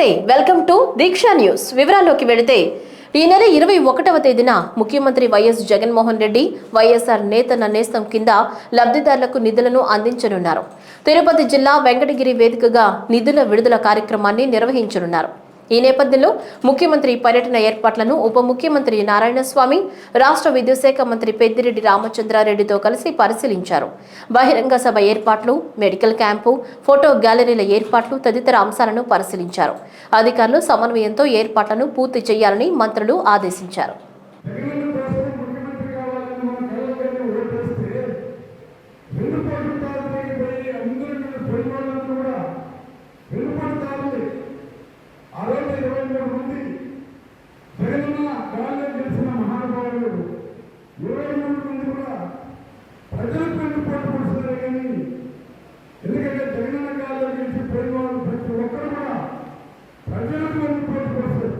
నమస్తే welcome to Deeksha news. వివరాల్లోకి వెళితే ఈ నెల ఇరవై ఒకటవ తేదీన ముఖ్యమంత్రి వైఎస్ జగన్మోహన్ రెడ్డి వైఎస్ఆర్ నేత నేస్తం కింద లబ్ధిదారులకు నిధులను అందించనున్నారు. తిరుపతి జిల్లా వెంకటగిరి వేదికగా నిధుల విడుదల కార్యక్రమాన్ని నిర్వహించనున్నారు. ఈ నేపథ్యంలో ముఖ్యమంత్రి పర్యటన ఏర్పాట్లను ఉప ముఖ్యమంత్రి నారాయణస్వామి రాష్ట్ర విద్యుత్ శాఖ మంత్రి పెద్దిరెడ్డి రామచంద్రారెడ్డితో కలిసి పరిశీలించారు. బహిరంగ సభ ఏర్పాట్లు మెడికల్ క్యాంపు ఫోటో గ్యాలరీల ఏర్పాట్లు తదితర అంశాలను పరిశీలించారు. అధికారులు సమన్వయంతో ఏర్పాట్లను పూర్తి చేయాలని మంత్రులు ఆదేశించారు అరవై ఇరవై మూడు మంది జగనన్న గాల్లో గెలిచిన మహానుభావులు ఇరవై మూడు మంది కూడా ప్రజలకు వెన్నుపోటు పడుతున్నారు కానీ ఎందుకంటే జగనన్న గాల్లో గెలిచి పోయిన వాళ్ళు ప్రతి ఒక్కరు కూడా ప్రజలకు వెన్నుపోటు పడుతారు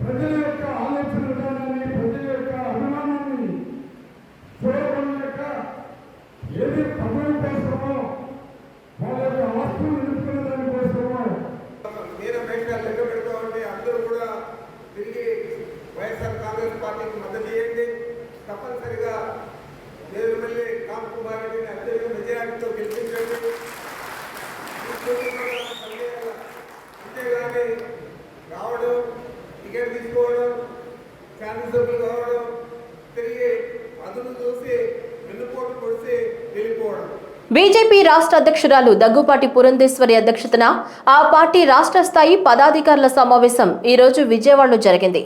ప్రజల యొక్క ఆలోచన విధానాన్ని ప్రజల యొక్క అభిమానాన్ని చూడలేక ఏది పదవి కోసమో వాళ్ళ యొక్క ఆస్తులు నిలుపుకునే దానికోసమో నేను బయటకు లెక్క పెడతామంటే అందరూ కూడా తిరిగి వైఎస్ఆర్ కాంగ్రెస్ పార్టీకి మద్దతు చేయండి తప్పనిసరిగా నేరుమల్లి కామ్ కుమార్ రెడ్డిని అత్యధిక మెజారిటీతో గెలిపించండి అంతేగాని రావడం టికెట్ తీసుకోవడం శాసనసభ్యులు కావడం తిరిగి అదును చూసి వెన్నుపోటు పొడిచి వెళ్ళిపోవడం బీజేపీ రాష్ట్ర అధ్యక్షురాలు దగ్గుపాటి పురంధేశ్వరి అధ్యక్షతన ఆ పార్టీ రాష్ట్ర స్థాయి పదాధికారుల సమావేశం ఈ రోజు విజయవాడలో జరిగింది.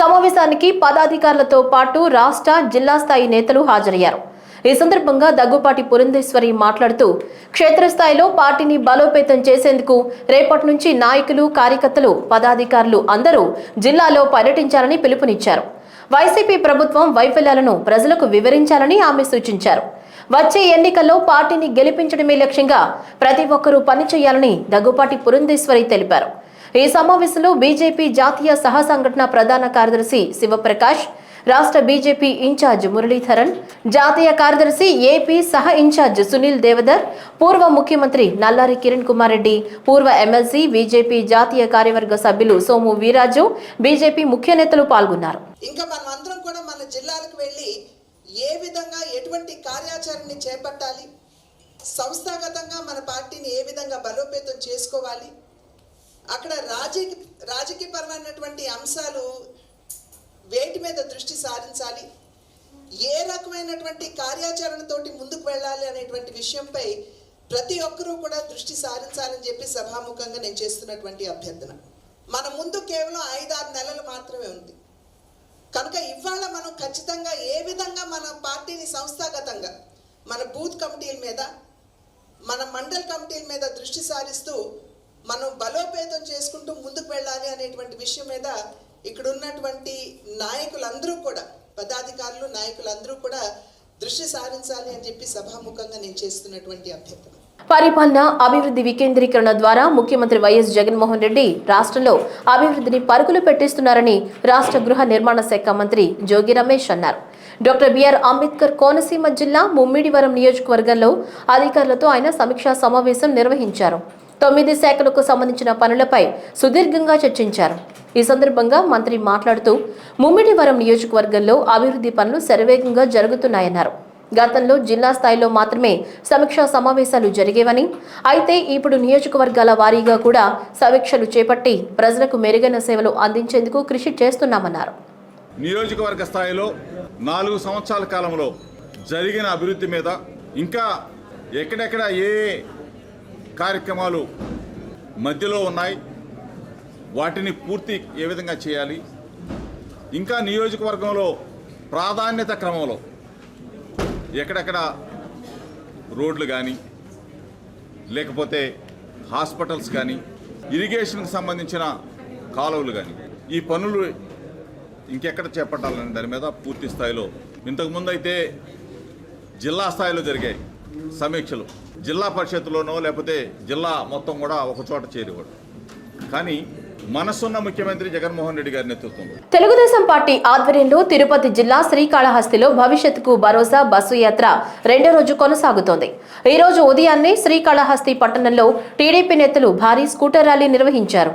సమావేశానికి పదాధికారులతో పాటు రాష్ట్ర జిల్లా స్థాయి నేతలు హాజరయ్యారు. ఈ సందర్భంగా దగ్గుపాటి పురంధేశ్వరి మాట్లాడుతూ క్షేత్రస్థాయిలో పార్టీని బలోపేతం చేసేందుకు రేపటి నుంచి నాయకులు కార్యకర్తలు పదాధికారులు అందరూ జిల్లాలో పర్యటించాలని పిలుపునిచ్చారు. వైసీపీ ప్రభుత్వం వైఫల్యాలను ప్రజలకు వివరించాలని ఆమె సూచించారు. వచ్చే ఎన్నికల్లో పార్టీని గెలిపించడమే లక్ష్యంగా ప్రతి ఒక్కరూ పనిచేయాలని దగ్గుపాటి పురంధేశ్వరి తెలిపారు. ఈ సమావేశంలో బీజేపీ జాతీయ సహ సంఘటన ప్రధాన కార్యదర్శి శివప్రకాష్ రాష్ట్ర బీజేపీ ఇన్ఛార్జ్ మురళీధరన్ జాతీయ కార్యదర్శి ఏపీ సహ ఇన్ఛార్జ్ సునీల్ దేవదర్ పూర్వ ముఖ్యమంత్రి నల్లారి కిరణ్ కుమార్ రెడ్డి పూర్వ ఎమ్మెల్సీ బీజేపీ జాతీయ కార్యవర్గ సభ్యులు సోము వీరాజు బీజేపీ ముఖ్య నేతలు పాల్గొన్నారు. ఇంకా మనం అందరం కూడా మన జిల్లాలకు వెళ్ళి ఏ విధంగా ఎటువంటి కార్యాచరణని చేపట్టాలి? సంస్థాగతంగా మన పార్టీని ఏ విధంగా బలోపేతం చేసుకోవాలి? అక్కడ రాజకీయ రాజకీయపరమైనటువంటి అంశాలు వేటి మీద దృష్టి సారించాలి? ఏ రకమైనటువంటి కార్యాచరణతోటి ముందుకు వెళ్ళాలి అనేటువంటి విషయంపై ప్రతి ఒక్కరూ కూడా దృష్టి సారించాలని చెప్పి సభాముఖంగా నేను చేస్తున్నటువంటి అభ్యర్థన. మన ముందు కేవలం ఐదారు నెలలు మాత్రమే ఉంది. కనుక ఇవాళ మనం ఖచ్చితంగా ఏ విధంగా మన పార్టీని సంస్థాగతంగా మన బూత్ కమిటీల మీద మన మండల్ కమిటీల మీద దృష్టి సారిస్తూ మనం బలోపేతం చేసుకుంటూ ముందుకు వెళ్ళాలి అనేటువంటి విషయం మీద ఇక్కడ ఉన్నటువంటి నాయకులందరూ కూడా పదాధికారులు నాయకులందరూ కూడా దృష్టి సారించాలి అని చెప్పి సభాముఖంగా నేను చేస్తున్నటువంటి అభ్యర్థన. పరిపాలన అభివృద్ధి వికేంద్రీకరణ ద్వారా ముఖ్యమంత్రి వైఎస్ జగన్మోహన్ రెడ్డి రాష్ట్రంలో అభివృద్ధిని పరుగులు పెట్టిస్తున్నారని రాష్ట్ర గృహ నిర్మాణ శాఖ మంత్రి జోగి రమేష్ అన్నారు. డాక్టర్ బిఆర్ అంబేద్కర్ కోనసీమ జిల్లా ముమ్మిడివరం నియోజకవర్గంలో అధికారులతో ఆయన సమీక్షా సమావేశం నిర్వహించారు. తొమ్మిది శాఖలకు సంబంధించిన పనులపై సుదీర్ఘంగా చర్చించారు. ఈ సందర్భంగా మంత్రి మాట్లాడుతూ ముమ్మిడివరం నియోజకవర్గంలో అభివృద్ధి పనులు శరవేగంగా జరుగుతున్నాయన్నారు. గతంలో జిల్లా స్థాయిలో మాత్రమే సమీక్షా సమావేశాలు జరిగేవని అయితే ఇప్పుడు నియోజకవర్గాల వారీగా కూడా సమీక్షలు చేపట్టి ప్రజలకు మెరుగైన సేవలు అందించేందుకు కృషి చేస్తున్నామన్నారు. నియోజకవర్గ స్థాయిలో నాలుగు సంవత్సరాల కాలంలో జరిగిన అభివృద్ధి మీద ఇంకా ఎక్కడెక్కడ ఏ ఏ కార్యక్రమాలు మధ్యలో ఉన్నాయి వాటిని పూర్తి ఏ విధంగా చేయాలి ఇంకా నియోజకవర్గంలో ప్రాధాన్యత క్రమంలో ఎక్కడెక్కడ రోడ్లు కానీ లేకపోతే హాస్పిటల్స్ కానీ ఇరిగేషన్కి సంబంధించిన కాలువలు కానీ ఈ పనులు ఇంకెక్కడ చేపట్టాలనే దాని మీద పూర్తి స్థాయిలో ఇంతకుముందు అయితే జిల్లా స్థాయిలో జరిగాయి సమీక్షలు. జిల్లా పరిషత్తులోనో లేకపోతే జిల్లా మొత్తం కూడా ఒకచోట చేరేవాడు. కానీ మనసున్న ముఖ్యమంత్రి జగన్మోహన్ రెడ్డి గారి నేతృత్వంలో. తెలుగుదేశం పార్టీ ఆధ్వర్యంలో తిరుపతి జిల్లా శ్రీకాళహస్తిలో భవిష్యత్తుకు భరోసా బస్సు యాత్ర రెండో రోజు కొనసాగుతోంది. ఈ రోజు ఉదయాన్నే శ్రీకాళహస్తి పట్టణంలో టీడీపీ నేతలు భారీ స్కూటర్ ర్యాలీ నిర్వహించారు.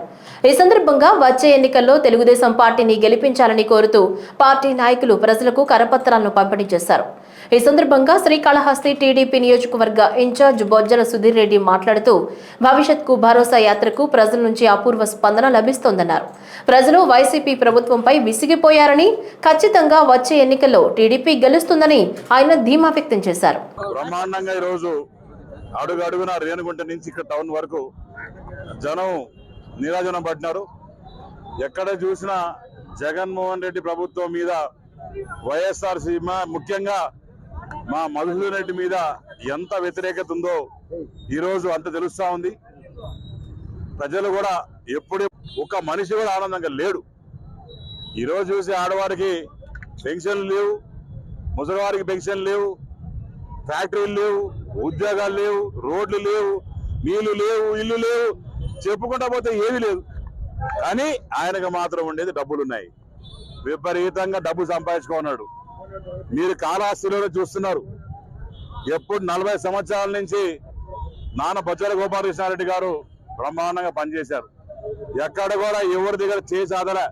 ఈ సందర్భంగా వచ్చే ఎన్నికల్లో తెలుగుదేశం పార్టీని గెలిపించాలని కోరుతూ పార్టీ నాయకులు ప్రజలకు కరపత్రాలను పంపిణీ చేశారు. ఈ సందర్భంగా శ్రీకాళహస్తి టీడీపీ నియోజకవర్గ ఇన్ఛార్జ్ బొజ్జల సుధీర్ రెడ్డి మాట్లాడుతూ భవిష్యత్కు భరోసా యాత్రకు ప్రజల నుంచి అపూర్వ స్పందన లభిస్తోందన్నారు. ప్రజలు వైసీపీ ప్రభుత్వంపై విసిగిపోయారని ఖచ్చితంగా వచ్చే ఎన్నికల్లో టీడీపీ గెలుస్తుందని ఆయన ధీమా వ్యక్తం చేశారు. బ్రహ్మాండంగా ఈరోజు అడుగు అడుగున రేణుగుంట నుంచి ఇక్కడ టౌన్ వరకు జనం నీరాజనం పడినారు ఎక్కడ చూసినా జగన్మోహన్ రెడ్డి ప్రభుత్వం మీద వైఎస్ఆర్ ముఖ్యంగా మా మధుసూదన్ రెడ్డి మీద ఎంత వ్యతిరేకత ఉందో ఈరోజు అంత తెలుస్తా ఉంది. ప్రజలు కూడా ఎప్పుడు ఒక మనిషి కూడా ఆనందంగా లేడు. ఈరోజు చూసి ఆడవారికి పెన్షన్లు లేవు ముసలివారికి పెన్షన్ లేవు ఫ్యాక్టరీలు లేవు ఉద్యోగాలు లేవు రోడ్లు లేవు నీళ్ళు లేవు ఇల్లు లేవు చెప్పుకుంటా పోతే ఏమీ లేదు. కానీ ఆయనకు మాత్రం ఉండేది డబ్బులు ఉన్నాయి. విపరీతంగా డబ్బు సంపాదించుకున్నాడు. మీరు కాళహస్తిలో చూస్తున్నారు. ఎప్పుడు నలభై సంవత్సరాల నుంచి నాన్న బొజ్జల గోపాలకృష్ణారెడ్డి గారు బ్రహ్మాండంగా పనిచేశారు. ఎక్కడ కూడా ఎవరి దగ్గర చేసి ఆదలే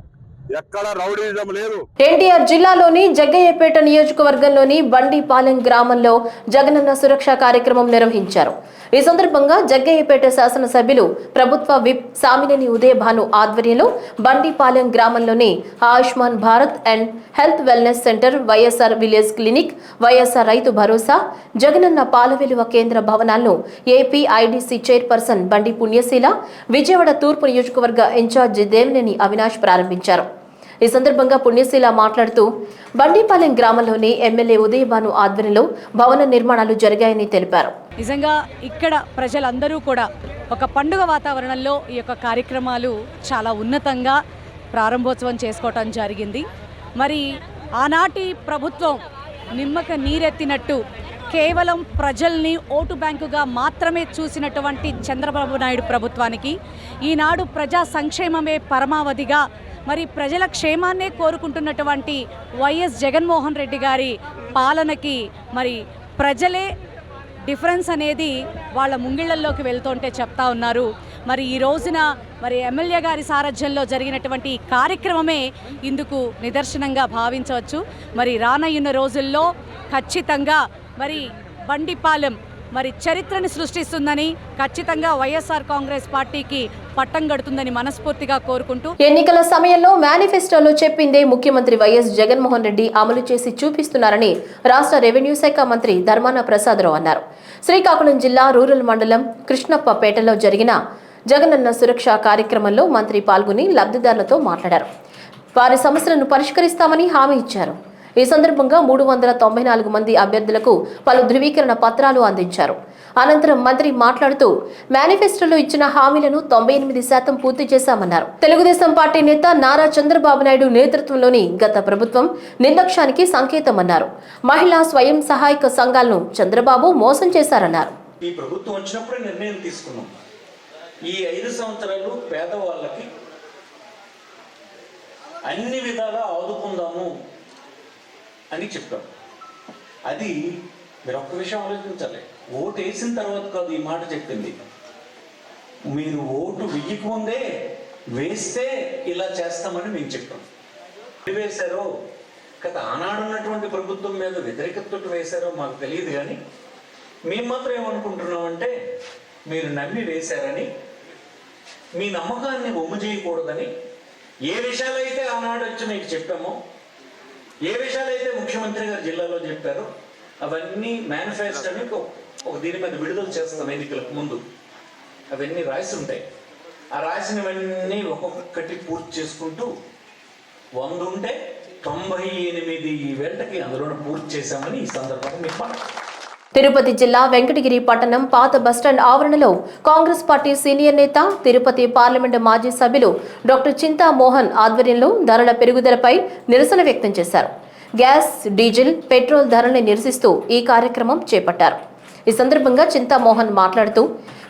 ఎక్కడ రౌడీజం లేదు. ఎన్టీఆర్ జిల్లాలోని జగ్గయ్యపేట నియోజకవర్గంలోని బండిపాలెం గ్రామంలో జగనన్న సురక్ష కార్యక్రమం నిర్వహించారు. ఈ సందర్భంగా జగ్గయ్యపేట శాసనసభ్యులు ప్రభుత్వ విప్ సామినేని ఉదయభాను ఆధ్వర్యంలో బండిపాలెం గ్రామంలోని Ayushman Bharat and health wellness centre YSR village clinic YSR Rythu Bharosa Jagananna పాల విలువ కేంద్ర భవనాలను ఏపీ ఐడీసీ చైర్పర్సన్ బండి పుణ్యశీల విజయవాడ తూర్పు నియోజకవర్గ ఇన్ఛార్జి దేవినేని అవినాష్ ప్రారంభించారు. ఈ సందర్భంగా పుణ్యశీల మాట్లాడుతూ బండిపాలెం గ్రామంలోని ఎమ్మెల్యే ఉదయభాను ఆధ్వర్యంలో భవన నిర్మాణాలు జరిగాయని తెలిపారు. నిజంగా ఇక్కడ ప్రజలందరూ కూడా ఒక పండుగ వాతావరణంలో ఈ యొక్క కార్యక్రమాలు చాలా ఉన్నతంగా ప్రారంభోత్సవం చేసుకోవటం జరిగింది. మరి ఆనాటి ప్రభుత్వం నిమ్మక నీరెత్తినట్టు కేవలం ప్రజల్ని ఓటు బ్యాంకుగా మాత్రమే చూసినటువంటి చంద్రబాబు నాయుడు ప్రభుత్వానికి ఈనాడు ప్రజా సంక్షేమమే పరమావధిగా మరి ప్రజల క్షేమాన్నే కోరుకుంటున్నటువంటి వైఎస్ జగన్మోహన్ రెడ్డి గారి పాలనకి మరి ప్రజలే డిఫరెన్స్ అనేది వాళ్ళ ముంగిళ్ళలోకి వెళ్తుంటే చెప్తా ఉన్నారు. మరి ఈ రోజున మరి ఎమ్మెల్యే గారి సారథ్యంలో జరిగినటువంటి కార్యక్రమమే ఇందుకు నిదర్శనంగా భావించవచ్చు. మరి రానయ్యున్న రోజుల్లో ఖచ్చితంగా మరి బండిపాలెం మరి చరిత్రని సృష్టిస్తుందని ఖచ్చితంగా వైఎస్ఆర్ కాంగ్రెస్ పార్టీకి పట్టం గడుతుందని మనస్ఫూర్తిగా కోరుకుంటూ ఎన్నికల సమయంలో మేనిఫెస్టోలో చెప్పిందే ముఖ్యమంత్రి వైఎస్ జగన్మోహన్ రెడ్డి అమలు చేసి చూపిస్తున్నారని రాష్ట్ర రెవెన్యూ శాఖ మంత్రి ధర్మాన ప్రసాదరావు అన్నారు. శ్రీకాకుళం జిల్లా రూరల్ మండలం కృష్ణప్పపేటలో జరిగిన జగనన్న సురక్ష కార్యక్రమంలో మంత్రి పాల్గొని లబ్ధిదారులతో మాట్లాడారు. వారి సమస్యలను పరిష్కరిస్తామని హామీ ఇచ్చారు. ఈ సందర్భంగా మూడు వందల తొంభై నాలుగు మంది అభ్యర్థులకు పలు ధృవీకరణ పత్రాలు అందించారు. అనంతరం మంత్రి మాట్లాడుతూ మేనిఫెస్టోలో ఇచ్చిన హామీలను తొంభై ఎనిమిది శాతం పూర్తి చేశామన్నారు. తెలుగుదేశం పార్టీ నేత నారా చంద్రబాబు నాయుడు నేతృత్వంలోని గత ప్రభుత్వం నిర్లక్ష్యానికి సంకేతమన్నారు. మహిళా స్వయం సహాయక సంఘాలను చంద్రబాబు మోసం చేశారన్నారు. ఈ ప్రభుత్వం వచ్చినప్పుడే నిర్ణయం తీసుకున్నాం. ఈ ఐదు సంవత్సరాలు పేదవాళ్ళకి అన్ని విధాలా ఆదుకుందాము. అని చెప్తాం అది మీరు ఒక్క విషయం ఆలోచించాలి. ఓటు వేసిన తర్వాత కాదు ఈ మాట చెప్పింది. మీరు ఓటు వెయ్యకముందే వేస్తే ఇలా చేస్తామని మేము చెప్పాం ఎప్పుడు వేశారో గత ఆనాడున్నటువంటి ప్రభుత్వం మీద వ్యతిరేకతతో వేశారో మాకు తెలియదు కానీ మేము మాత్రం ఏమనుకుంటున్నామంటే మీరు నమ్మి వేశారని మీ నమ్మకాన్ని ఒమ్ము చేయకూడదని ఏ విషయాలైతే ఆనాడు వచ్చి మీకు చెప్పామో ఏ విషయాలైతే ముఖ్యమంత్రి గారు జిల్లాలో చెప్పారో అవన్నీ మేనిఫెస్టోని ఒక- ఒక దీని మీద విడుదల చేస్తాం ఎన్నికలకు ముందు. అవన్నీ రాసి ఉంటాయి ఆ రాసినవన్నీ ఒక్కొక్కటి పూర్తి చేసుకుంటూ వంద ఉంటే తొంభై ఎనిమిది వెంటకి అందులో పూర్తి చేశామని ఈ సందర్భంగా మీకు తిరుపతి జిల్లా వెంకటగిరి పట్టణం పాత బస్టాండ్ ఆవరణలో కాంగ్రెస్ పార్టీ సీనియర్ నేత తిరుపతి పార్లమెంటు మాజీ సభ్యులు డాక్టర్ చింతా మోహన్ ఆధ్వర్యంలో ధరల పెరుగుదలపై నిరసన వ్యక్తం చేశారు. గ్యాస్ డీజిల్ పెట్రోల్ ధరల్ని నిరసిస్తూ ఈ కార్యక్రమం చేపట్టారు. ఈ సందర్భంగా చింతామోహన్ మాట్లాడుతూ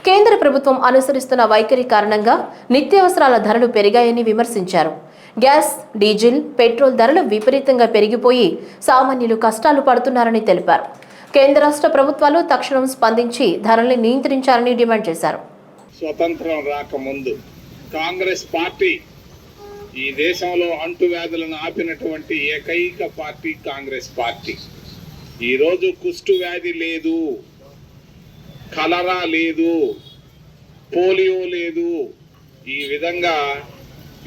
కేంద్ర ప్రభుత్వం అనుసరిస్తున్న వైఖరి కారణంగా నిత్యావసరాల ధరలు పెరిగాయని విమర్శించారు. గ్యాస్ డీజిల్ పెట్రోల్ ధరలు విపరీతంగా పెరిగిపోయి సామాన్యులు కష్టాలు పడుతున్నారని తెలిపారు. కేంద్ర రాష్ట్ర ప్రభుత్వాలు తక్షణం స్పందించి ధరల్ని నియంత్రించాలని డిమాండ్ చేశారు. స్వతంత్రం రాకముందు కాంగ్రెస్ పార్టీ ఈ దేశంలో అంటువ్యాధులను ఆపినటువంటి ఏకైక పార్టీ కాంగ్రెస్ పార్టీ. ఈరోజు కుష్టు వ్యాధి లేదు కలరా లేదు పోలియో లేదు. ఈ విధంగా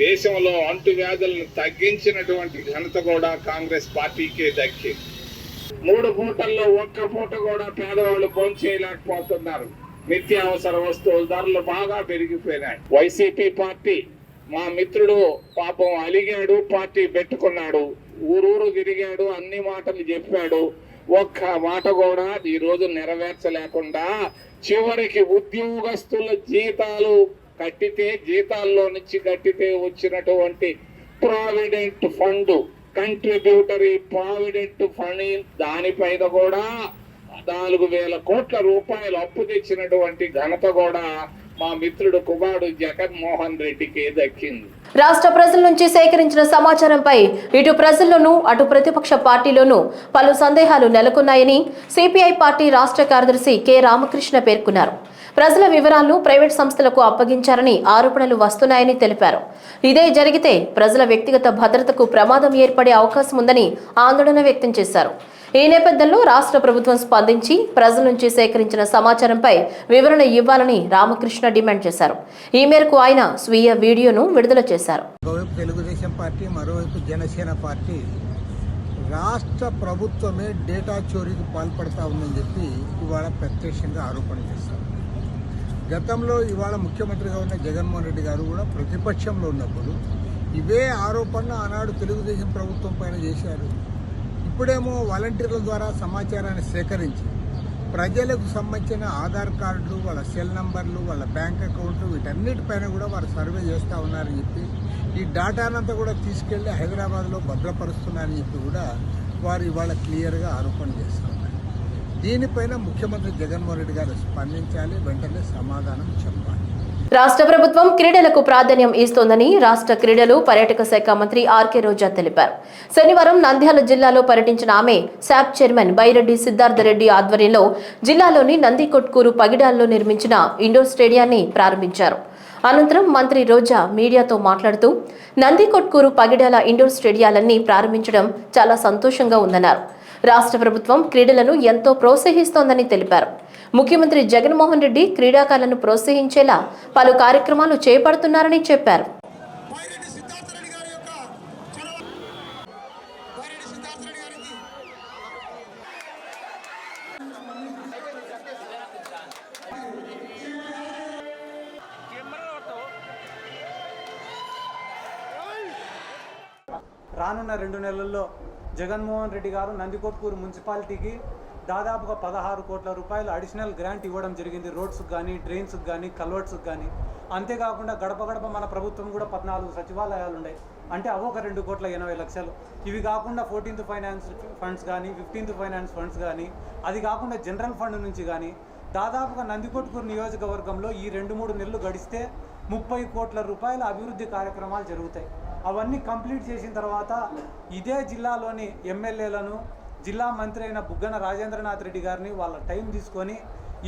దేశంలో అంటువ్యాధులను తగ్గించినటువంటి ఘనత కూడా కాంగ్రెస్ పార్టీకే దక్కింది. మూడు పూటల్లో ఒక్క పూట కూడా పేదవాళ్ళు భోంచేయలేకపోతున్నారు నిత్యావసర వస్తువుల ధరలు బాగా పెరిగిపోయినాయి. వైసీపీ పార్టీ మా మిత్రుడు పాపం అలిగాడు పార్టీ పెట్టుకున్నాడు ఊరూరు తిరిగాడు అన్ని మాటలు చెప్పాడు. ఒక్క మాట కూడా ఈ రోజు నెరవేర్చలేకుండా చివరికి ఉద్యోగస్తుల జీతాలు కట్టితే జీతాల్లో నుంచి కట్టితే వచ్చినటువంటి provident fund contributory provident fund దానిపైన కూడా నాలుగు వేల కోట్ల రూపాయలు అప్పు తెచ్చినటువంటి ఘనత కూడా మా మిత్రుడు కుమారుడు జగన్మోహన్ రెడ్డికి దక్కింది. రాష్ట్ర ప్రజల నుంచి సేకరించిన సమాచారంపై ఇటు ప్రజల్లోనూ అటు ప్రతిపక్ష పార్టీలోనూ పలు సందేహాలు నెలకొన్నాయని సిపిఐ పార్టీ రాష్ట్ర కార్యదర్శి కె రామకృష్ణ పేర్కొన్నారు. ప్రజల వివరాలను ప్రైవేట్ సంస్థలకు అప్పగించారని ఆరోపణలు వస్తున్నాయని తెలిపారు. ఇదే జరిగితే ప్రజల వ్యక్తిగత భద్రతకు ప్రమాదం ఏర్పడే అవకాశం ఉందని ఆందోళన వ్యక్తం చేశారు. ఈ నేపథ్యంలో రాష్ట్ర ప్రభుత్వం స్పందించి ప్రజల నుంచి సేకరించిన సమాచారంపై వివరణ ఇవ్వాలని రామకృష్ణ డిమాండ్ చేశారు. ఈ మేరకు ఆయన స్వీయ వీడియోను విడుదల చేశారు. తెలుగుదేశం పార్టీ మరోవైపు జనసేన పార్టీ రాష్ట్ర ప్రభుత్వమే డేటా చోరీకి పాల్పడతా ఉందని చెప్పి ఇవాళ ప్రత్యక్షంగా ఆరోపణ చేశారు. గతంలో ఇవాళ ముఖ్యమంత్రిగా ఉన్న జగన్మోహన్ రెడ్డి గారు కూడా ప్రతిపక్షంలో ఉన్నప్పుడు ఇవే ఆరోపణలు ఆనాడు తెలుగుదేశం ప్రభుత్వం పైన చేశారు. ఇప్పుడేమో వాలంటీర్ల ద్వారా సమాచారాన్ని సేకరించి ప్రజలకు సంబంధించిన ఆధార్ కార్డులు వాళ్ళ సెల్ నంబర్లు వాళ్ళ బ్యాంక్ అకౌంట్లు వీటన్నిటిపైన కూడా వారు సర్వే చేస్తూ ఉన్నారని చెప్పి ఈ డాటానంతా కూడా తీసుకెళ్ళి హైదరాబాద్లో భద్రపరుస్తున్నారని చెప్పి కూడా వారు ఇవాళ క్లియర్గా ఆరోపణ చేస్తారు దీనిపైన ముఖ్యమంత్రి జగన్మోహన్ రెడ్డి గారు స్పందించాలి వెంటనే సమాధానం చెప్పాలి. రాష్ట్ర ప్రభుత్వం క్రీడలకు ప్రాధాన్యం ఇస్తోందని రాష్ట్ర క్రీడలు పర్యాటక శాఖ మంత్రి ఆర్కే రోజా తెలిపారు. శనివారం నంద్యాల జిల్లాలో పర్యటించిన ఆమె శాప్ చైర్మన్ బైరెడ్డి సిద్ధార్థరెడ్డి ఆధ్వర్యంలో జిల్లాలోని నందికొట్కూరు పగిడాల్లో నిర్మించిన ఇండోర్ స్టేడియాన్ని ప్రారంభించారు. అనంతరం మంత్రి రోజా మీడియాతో మాట్లాడుతూ నందికొట్కూరు పగిడాల ఇండోర్ స్టేడియాలన్నీ ప్రారంభించడం చాలా సంతోషంగా ఉందన్నారు. రాష్ట్ర ప్రభుత్వం క్రీడలను ఎంతో ప్రోత్సహిస్తోందని తెలిపారు. ముఖ్యమంత్రి జగన్మోహన్ రెడ్డి క్రీడాకారులను ప్రోత్సహించేలా పలు కార్యక్రమాలు చేపడుతున్నారని చెప్పారు. రానున్న రెండు నెలల్లో జగన్మోహన్ రెడ్డి గారు నందికొట్కూరు మున్సిపాలిటీకి దాదాపుగా పదహారు కోట్ల రూపాయలు అడిషనల్ గ్రాంట్ ఇవ్వడం జరిగింది. రోడ్స్కి కానీ డ్రైన్స్కి కానీ కల్వర్ట్స్కి కానీ అంతేకాకుండా గడప గడప మన ప్రభుత్వం కూడా పద్నాలుగు సచివాలయాలు ఉన్నాయి. అంటే అవి ఒక రెండు కోట్ల ఎనభై లక్షలు. ఇవి కాకుండా ఫోర్టీన్త్ ఫైనాన్స్ ఫండ్స్ కానీ ఫిఫ్టీన్త్ ఫైనాన్స్ ఫండ్స్ కానీ అది కాకుండా జనరల్ ఫండ్ నుంచి కానీ దాదాపుగా నందికొట్కూరు నియోజకవర్గంలో ఈ రెండు మూడు నెలలు గడిస్తే ముప్పై కోట్ల రూపాయల అభివృద్ధి కార్యక్రమాలు జరుగుతాయి. అవన్నీ కంప్లీట్ చేసిన తర్వాత ఇదే జిల్లాలోని ఎమ్మెల్యేలను జిల్లా మంత్రి అయిన బుగ్గన రాజేంద్రనాథ్ రెడ్డి గారిని వాళ్ళ టైం తీసుకొని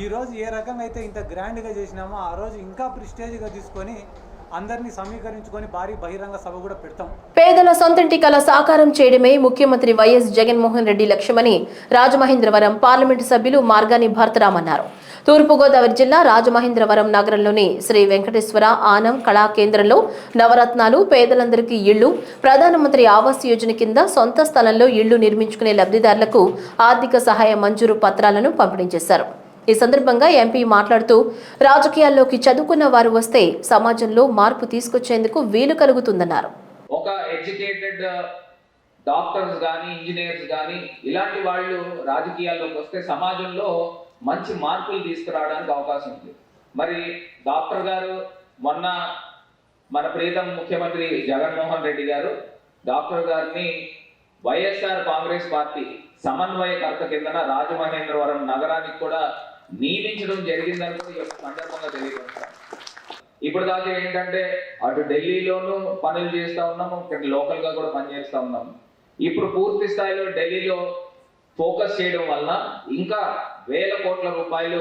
ఈరోజు ఏ రకంగా అయితే ఇంత గ్రాండ్గా చేసినామో ఆ రోజు ఇంకా ప్రిస్టేజ్గా తీసుకొని అందరినీ సమీకరించుకొని భారీ బహిరంగ సభ కూడా పెడతాం. పేదల సొంతంటి కళ సాకారం చేయడమే ముఖ్యమంత్రి వైఎస్ జగన్మోహన్ రెడ్డి లక్ష్యమని రాజమహేంద్రవరం పార్లమెంటు సభ్యులు మార్గాని భర్తరామన్నారు. అన్నారు తూర్పుగోదావరి జిల్లా రాజమహేంద్రవరం నగరంలోని శ్రీ వెంకటేశ్వర ఆనం కళా కేంద్రంలో నవరత్నాలు పేదలందరికీ ఇళ్ళు ప్రధానమంత్రి ఆవాస్ యోజన కింద సొంత స్థలంలో ఇళ్ళు నిర్మించుకునే లబ్ధిదారులకు ఆర్థిక సహాయ మంజూరు పత్రాలను పంపిణీ చేశారు. ఈ సందర్భంగా ఎంపీ మాట్లాడుతూ రాజకీయాల్లోకి చదువుకున్న వారు వస్తే సమాజంలో మార్పు తీసుకొచ్చేందుకు వీలు కలుగుతుందన్నారు. ఒక ఎడ్యుకేటెడ్ డాక్టర్స్ కానీ ఇంజనీర్స్ కానీ ఇలాంటి వాళ్ళు రాజకీయాల్లోకి వస్తే సమాజంలో మంచి మార్పులు తీసుకురావడానికి అవకాశం ఉంది. మరి డాక్టర్ గారు మొన్న మన ప్రీతం ముఖ్యమంత్రి జగన్మోహన్ రెడ్డి గారు డాక్టర్ గారిని వైఎస్ఆర్ కాంగ్రెస్ పార్టీ సమన్వయకర్త కిందన రాజమహేంద్రవరం నగరానికి కూడా నియమించడం జరిగిందని కూడా ఈ యొక్క సందర్భంగా తెలియజేస్తాను ఇప్పుడు దాకా ఏంటంటే అటు ఢిల్లీలోనూ పనులు చేస్తూ ఉన్నాము ఇక్కడ లోకల్గా కూడా పనిచేస్తూ ఉన్నాము. ఇప్పుడు పూర్తి స్థాయిలో ఢిల్లీలో ఫోకస్ చేయడం వలన ఇంకా వేల కోట్ల రూపాయలు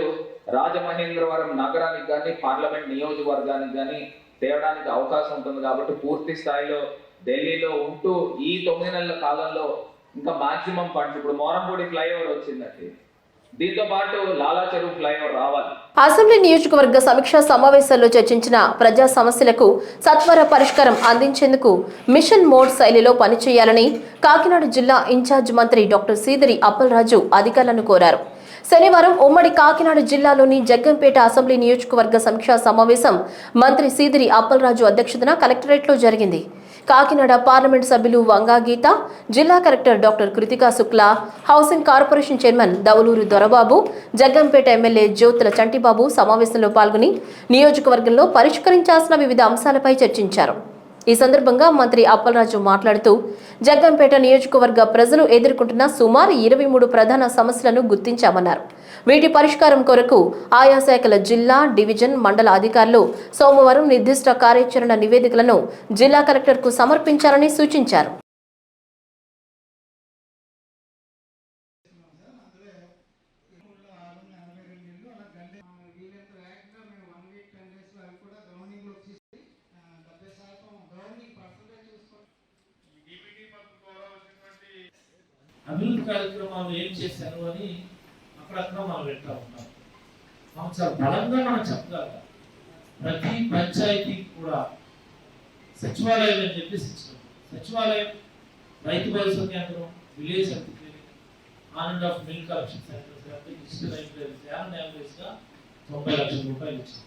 రాజమహేంద్రవరం నగరానికి కానీ పార్లమెంట్ నియోజకవర్గానికి కానీ తేవడానికి అవకాశం ఉంటుంది కాబట్టి పూర్తి స్థాయిలో ఢిల్లీలో ఉంటూ ఈ తొమ్మిది నెలల కాలంలో ఇంకా మాక్సిమం ఫండ్స్ ఇప్పుడు మోరంపూడి ఫ్లైఓవర్ వచ్చిందండి. దీంతో పాటు లాలా చెరువు ఫ్లైఓవర్ రావాలి. అసెంబ్లీ నియోజకవర్గ సమీక్షా సమావేశాల్లో చర్చించిన ప్రజా సమస్యలకు సత్వర పరిష్కారం అందించేందుకు మిషన్ మోడ్ శైలిలో పనిచేయాలని కాకినాడ జిల్లా ఇన్ఛార్జ్ మంత్రి డాక్టర్ సీదరి అప్పలరాజు అధికారులను కోరారు. శనివారం ఉమ్మడి కాకినాడ జిల్లాలోని జగ్గంపేట అసెంబ్లీ నియోజకవర్గ సమీక్షా సమావేశం మంత్రి సీదిరి అప్పలరాజు అధ్యక్షతన కలెక్టరేట్లో జరిగింది. కాకినాడ పార్లమెంట్ సభ్యులు వంగా గీత జిల్లా collector doctor Krithika Shukla housing corporation chairman Davaluru Dorababu Jaggampeta MLA Jyothula Chantibabu సమావేశంలో పాల్గొని నియోజకవర్గంలో పరిష్కరించాల్సిన వివిధ అంశాలపై చర్చించారు. ఈ సందర్భంగా మంత్రి అప్పలరాజు మాట్లాడుతూ జగ్గంపేట నియోజకవర్గ ప్రజలు ఎదుర్కొంటున్న సుమారు ఇరవై మూడు ప్రధాన సమస్యలను గుర్తించామన్నారు. వీటి పరిష్కారం కొరకు ఆయా శాఖల జిల్లా డివిజన్ మండల అధికారులు సోమవారం నిర్దిష్ట కార్యాచరణ నివేదికలను జిల్లా కలెక్టర్కు సమర్పించాలని సూచించారు. అభివృద్ధి కార్యక్రమాలు ఏం చేశారు అని అక్కడక్కడ మనం ఎట్లా ఉంటాం మనం చాలా బలంగా మనం చెప్పగలం. ప్రతి పంచాయతీకి కూడా సచివాలయం అని చెప్పేసి సచివాలయం. రైతు భరోసా కేంద్రం village health clinic on and of milk collection centres కాబట్టి డిజిటల్ లైబ్రరీస్ యాన్ యావరేజ్గా తొంభై లక్షల రూపాయలు ఇచ్చాం.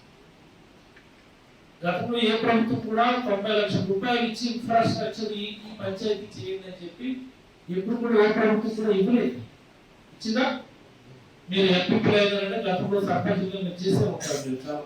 గతంలో ఏ ప్రభుత్వం కూడా తొంభై లక్షల రూపాయలు ఇచ్చి ఇన్ఫ్రాస్ట్రక్చర్ ఈ ఈ పంచాయతీ చేయండి అని చెప్పి ఎప్పుడు కూడా ఏ ప్రభుత్వం కూడా ఇవ్వలేదు. ఇచ్చిందా? మీరు ఎంపీ అయ్యారంటే గతంలో సర్పంచ్గా మీరు చేసే ఉంటారు మీరు చాలా.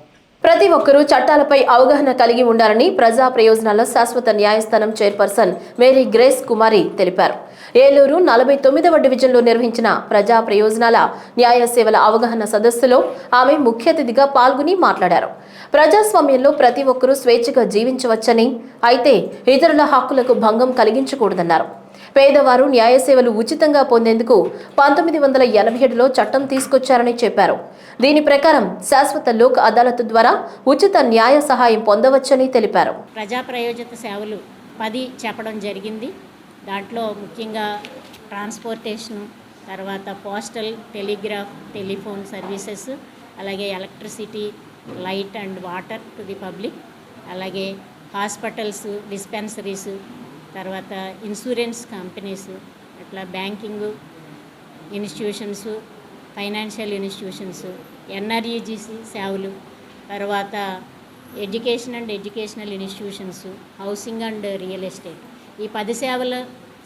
ప్రతి ఒక్కరూ చట్టాలపై అవగాహన కలిగి ఉండాలని ప్రజా ప్రయోజనాల శాశ్వత న్యాయస్థానం చైర్పర్సన్ మేరీ గ్రేస్ కుమారి తెలిపారు. ఏలూరు నలభై తొమ్మిదవ డివిజన్లో నిర్వహించిన ప్రజా ప్రయోజనాల న్యాయ సేవల అవగాహన సదస్సులో ఆమె ముఖ్య అతిథిగా పాల్గొని మాట్లాడారు. ప్రజాస్వామ్యంలో ప్రతి ఒక్కరూ స్వేచ్ఛగా జీవించవచ్చని అయితే ఇతరుల హక్కులకు భంగం కలిగించకూడదన్నారు. పేదవారు న్యాయ సేవలు ఉచితంగా పొందేందుకు పంతొమ్మిది వందల ఎనభై ఏడులో చట్టం తీసుకొచ్చారని చెప్పారు. దీని ప్రకారం శాశ్వత లోక్ అదాలత్ ద్వారా ఉచిత న్యాయ సహాయం పొందవచ్చని తెలిపారు. ప్రజా ప్రయోజిత సేవలు పది చెప్పడం జరిగింది. దాంట్లో ముఖ్యంగా ట్రాన్స్పోర్టేషన్ తర్వాత పోస్టల్ టెలిగ్రాఫ్ టెలిఫోన్ సర్వీసెస్ అలాగే electricity light and water to the public అలాగే హాస్పిటల్స్ డిస్పెన్సరీస్ తర్వాత ఇన్సూరెన్స్ కంపెనీస్ అట్లా banking institutions financial institutions NREGC సేవలు తర్వాత education and educational institutions housing and real estate ఈ పది సేవలు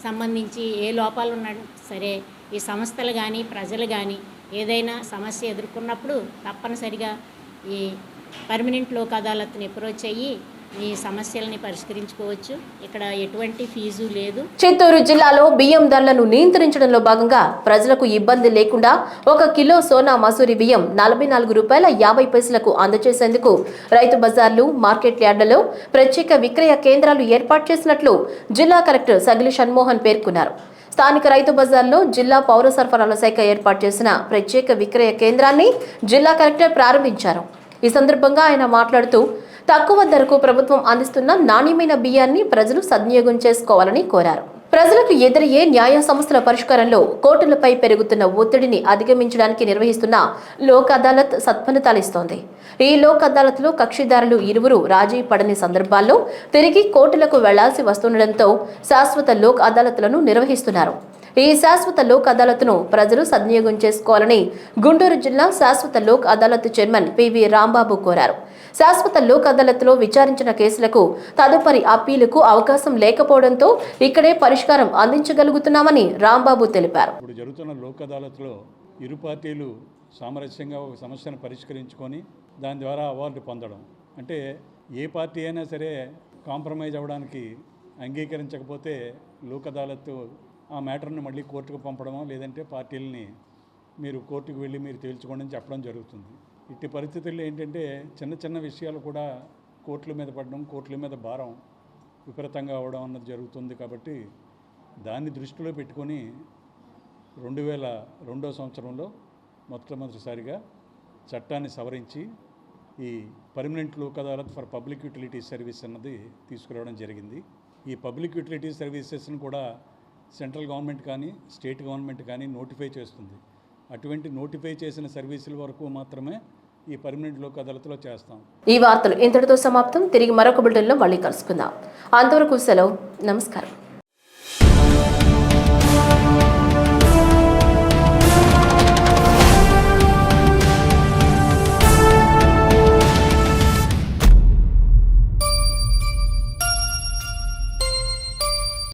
సంబంధించి ఏ లోపాలు ఉన్నా సరే ఈ సంస్థలు కానీ ప్రజలు కానీ ఏదైనా సమస్య ఎదుర్కొన్నప్పుడు తప్పనిసరిగా ఈ పర్మనెంట్ లోక్ అదాలత్ని అప్రోచ్ అయ్యి ఈ సమస్యల్ని పరిష్కరించుకోవచ్చు. ఇక్కడ ఎటువంటి ఫీజు లేదు. చిత్తూరు జిల్లాలో బియ్యం ధరలను నియంత్రించడంలో భాగంగా ప్రజలకు ఇబ్బంది లేకుండా ఒక కిలో సోనా మసూరి బియ్యం నలభై నాలుగు రూపాయల యాభై పైసలకు అందజేసేందుకు రైతు బజార్లు మార్కెట్ యార్డులలో ప్రత్యేక విక్రయ కేంద్రాలు ఏర్పాటు చేసినట్లు జిల్లా కలెక్టర్ సగిలి షణ్మోహన్ పేర్కొన్నారు. స్థానిక రైతు బజార్లో జిల్లా పౌర సరఫరాల శాఖ ఏర్పాటు చేసిన ప్రత్యేక విక్రయ కేంద్రాన్ని జిల్లా కలెక్టర్ ప్రారంభించారు. ఈ సందర్భంగా ఆయన మాట్లాడుతూ తక్కువ ధరకు ప్రభుత్వం అందిస్తున్న నాణ్యమైన బియ్యాన్ని ప్రజలు సద్వినియోగం చేసుకోవాలని కోరారు. ప్రజలకు ఎదురయ్యే న్యాయ సమస్యల పరిష్కారంలో కోర్టులపై పెరుగుతున్న ఒత్తిడిని అధిగమించడానికి నిర్వహిస్తున్న లోక్ అదాలత్ సత్ఫలితాలిస్తోంది ఈ లోక్ అదాలత్లో కక్షిదారులు ఇరువురు రాజీ పడని సందర్భాల్లో తిరిగి కోర్టులకు వెళ్ళాల్సి వస్తుండటంతో శాశ్వత లోక్ అదాలత్లను నిర్వహిస్తున్నారు. ఈ శాశ్వత లోక్ అదాలత్ను ప్రజలు సద్వినియోగం చేసుకోవాలని గుంటూరు జిల్లా శాశ్వత లోక్ అదాలత్ చైర్మన్ పివి రాంబాబు కోరారు. శాశ్వత లోక్ అదాలత్లో విచారించిన కేసులకు తదుపరి అప్పీలుకు అవకాశం లేకపోవడంతో ఇక్కడే పరిష్కారం అందించగలుగుతున్నామని రాంబాబు తెలిపారు. ఇప్పుడు జరుగుతున్న లోక్ అదాలత్లో ఇరు పార్టీలు సామరస్యంగా ఒక సమస్యను పరిష్కరించుకొని దాని ద్వారా అవార్డు పొందడం. అంటే ఏ పార్టీ అయినా సరే కాంప్రమైజ్ అవ్వడానికి అంగీకరించకపోతే లోక్ అదాలత్ ఆ మ్యాటర్ను మళ్ళీ కోర్టుకు పంపడమో లేదంటే పార్టీలని మీరు కోర్టుకు వెళ్ళి మీరు తేల్చుకోండి అని చెప్పడం జరుగుతుంది. ఇట్టి పరిస్థితుల్లో ఏంటంటే చిన్న చిన్న విషయాలు కూడా కోట్ల మీద పడడం కోట్ల మీద భారం విపరీతంగా అవడం అన్నది జరుగుతుంది కాబట్టి దాన్ని దృష్టిలో పెట్టుకొని రెండు వేల రెండో సంవత్సరంలో మొట్టమొదటిసారిగా చట్టాన్ని సవరించి ఈ permanent Lok Adalat for public utility service అన్నది తీసుకురావడం జరిగింది. ఈ పబ్లిక్ యూటిలిటీ సర్వీసెస్ని కూడా సెంట్రల్ గవర్నమెంట్ కానీ స్టేట్ గవర్నమెంట్ కానీ నోటిఫై చేస్తుంది. అటువంటి నోటిఫై చేసిన సర్వీసుల వరకు మాత్రమే ఈ పర్మనెంట్ లోక్ అదాలత్లో చేస్తాం. ఈ వార్తలు ఇంతటితో సమాప్తం. తిరిగి మరొక బులెటిన్లో మళ్ళీ కలుసుకుందాం. అంతవరకు సెలవు. నమస్కారం.